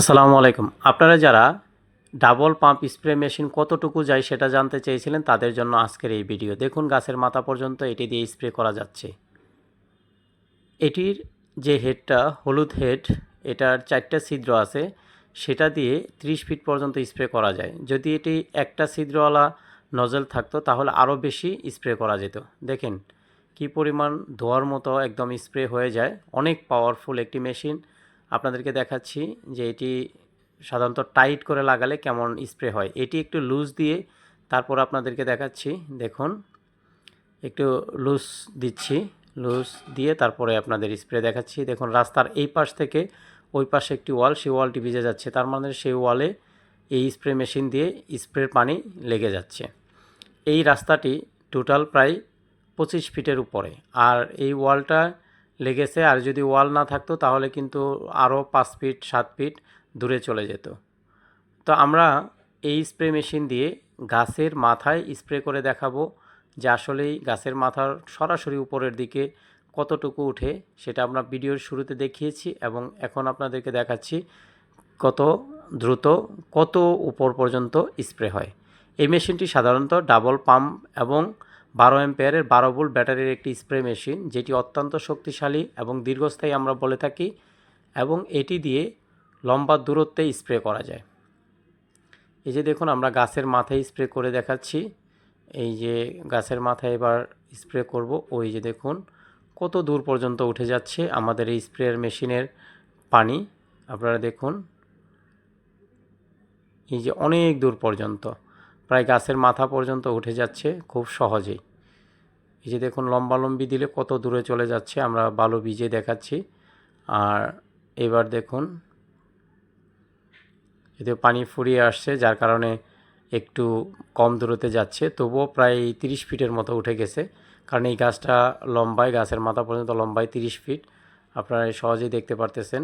আসসালামু আলাইকুম। আপনারা যারা ডাবল পাম্প স্প্রে মেশিন কতটুকু যায় সেটা জানতে চেয়েছিলেন, তাদের জন্য আজকের এই ভিডিও। দেখুন, গাছের মাথা পর্যন্ত এটি দিয়ে স্প্রে করা যাচ্ছে। এটির যে হেডটা, হলুদ হেড, এটার চারটা ছিদ্র আছে, সেটা দিয়ে 30 ফিট পর্যন্ত স্প্রে করা যায়। যদি এটি একটা ছিদ্রওয়ালা নজল থাকতো, তাহলে আরও বেশি স্প্রে করা যেত। দেখেন, কি পরিমাণ ধোয়ার মতো একদম স্প্রে হয়ে যায়। অনেক পাওয়ারফুল একটি মেশিন। আপনাদেরকে দেখাচ্ছি যে এটি সাধারণত টাইট করে লাগালে কেমন স্প্রে হয়। এটি একটু লুজ দিয়ে তারপর আপনাদেরকে দেখাচ্ছি। দেখুন, একটু লুজ দিচ্ছি লুজ দিয়ে তারপরে আপনাদের স্প্রে দেখাচ্ছি। দেখুন, রাস্তার এই পাশ থেকে ওই পাশে একটি ওয়াল, সেই ওয়ালটি ভিজে যাচ্ছে। তার মানে সেই ওয়ালে এই স্প্রে মেশিন দিয়ে স্প্রের পানি লেগে যাচ্ছে। এই রাস্তাটি টোটাল প্রায় পঁচিশ ফিটের উপরে। আর এই ওয়ালটা লেগেছে। আর যদি ওয়াল না থাকতো, তাহলে কিন্তু আরও পাঁচ ফিট, সাত ফিট দূরে চলে যেত। তো আমরা এই স্প্রে মেশিন দিয়ে গাছের মাথায় স্প্রে করে দেখাবো যে আসলেই গাছের মাথার সরাসরি উপরের দিকে কতটুকু উঠে, সেটা আমরা ভিডিওর শুরুতে দেখিয়েছি এবং এখন আপনাদেরকে দেখাচ্ছি কত দ্রুত, কত উপর পর্যন্ত স্প্রে হয়। এই মেশিনটি সাধারণত ডাবল পাম্প এবং বারো এম্পেয়ারের বারো ভোল্ট ব্যাটারির একটি স্প্রে মেশিন, যেটি অত্যন্ত শক্তিশালী এবং দীর্ঘস্থায়ী আমরা বলে থাকি, এবং এটি দিয়ে লম্বা দূরত্বে স্প্রে করা যায়। এই যে দেখুন, আমরা গাছের মাথায় স্প্রে করে দেখাচ্ছি। এই যে গাছের মাথায় এবার স্প্রে করব। ওই যে দেখুন, কত দূর পর্যন্ত উঠে যাচ্ছে আমাদের এই স্প্রেয়ার মেশিনের পানি। আপনারা দেখুন, এই যে অনেক দূর পর্যন্ত। প্রায় গাছের মাথা পর্যন্ত উঠে যাচ্ছে খুব সহজেই এই যে দেখুন, লম্বালম্বি দিলে কত দূরে চলে যাচ্ছে, আমরা বালু বীজে দেখাচ্ছি। আর এবার দেখুন, এতে পানি ফুরিয়ে আসছে, যার কারণে একটু কম দূরতে যাচ্ছে, তবুও প্রায় তিরিশ ফিটের মতো উঠে গেছে। কারণ এই গাছটা লম্বায়, গাছের মাথা পর্যন্ত লম্বায় তিরিশ ফিট। আপনারা সহজেই দেখতে পারতেছেন।